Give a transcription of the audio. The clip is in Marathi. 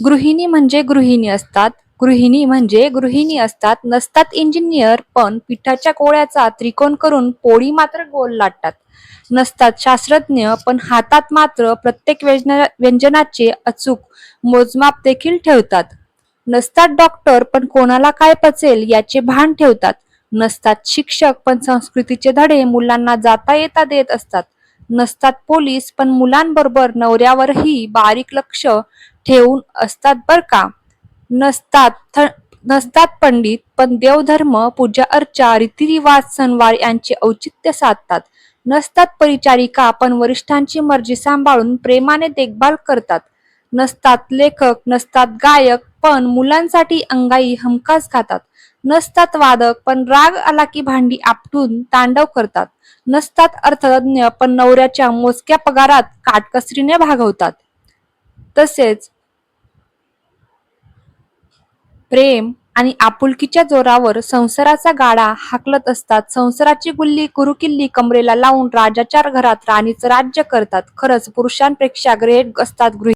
गृहिणी म्हणजे गृहिणी असतात गृहिणी म्हणजे गृहिणी असतात नसतात इंजिनियर पण पिठाच्या कोळ्याचा त्रिकोण करून पोळी मात्र गोल लाटतात. नसतात शास्त्रज्ञ पण हातात मात्र प्रत्येक व्यंजनाचे अचूक मोजमाप देखील ठेवतात. नसतात डॉक्टर पण कोणाला काय पचेल याचे भान ठेवतात. नसतात शिक्षक पण संस्कृतीचे धडे मुलांना जाता येता देत असतात. नसतात पोलीस पण मुलांबरोबर नवऱ्यावरही बारीक लक्ष ठेवून असतात बर का? नसतात थ- नसतात पंडित पण देवधर्म पूजा अर्चा रीतिरिवाज सणवार यांचे औचित्य साधतात. नसतात परिचारिका पण वरिष्ठांची मर्जी सांभाळून प्रेमाने देखभाल करतात. नसतात लेखक नसतात गायक पण मुलांसाठी अंगाई हमखास गातात. नसतात वादक पण राग आला की भांडी आपटून तांडव करतात. नसतात अर्थतज्ञ पण नवऱ्याच्या मोजक्या पगारात काटकसरीने भागवतात. तसेच प्रेम आणि आपुलकीच्या जोरावर संसाराचा गाडा हाकलत असतात. संसाराची गुल्ली कुरुकिल्ली कमरेला लावून राजाच्या घरात राणीचं राज्य करतात. खरंच पुरुषांपेक्षा ग्रेट असतात गृह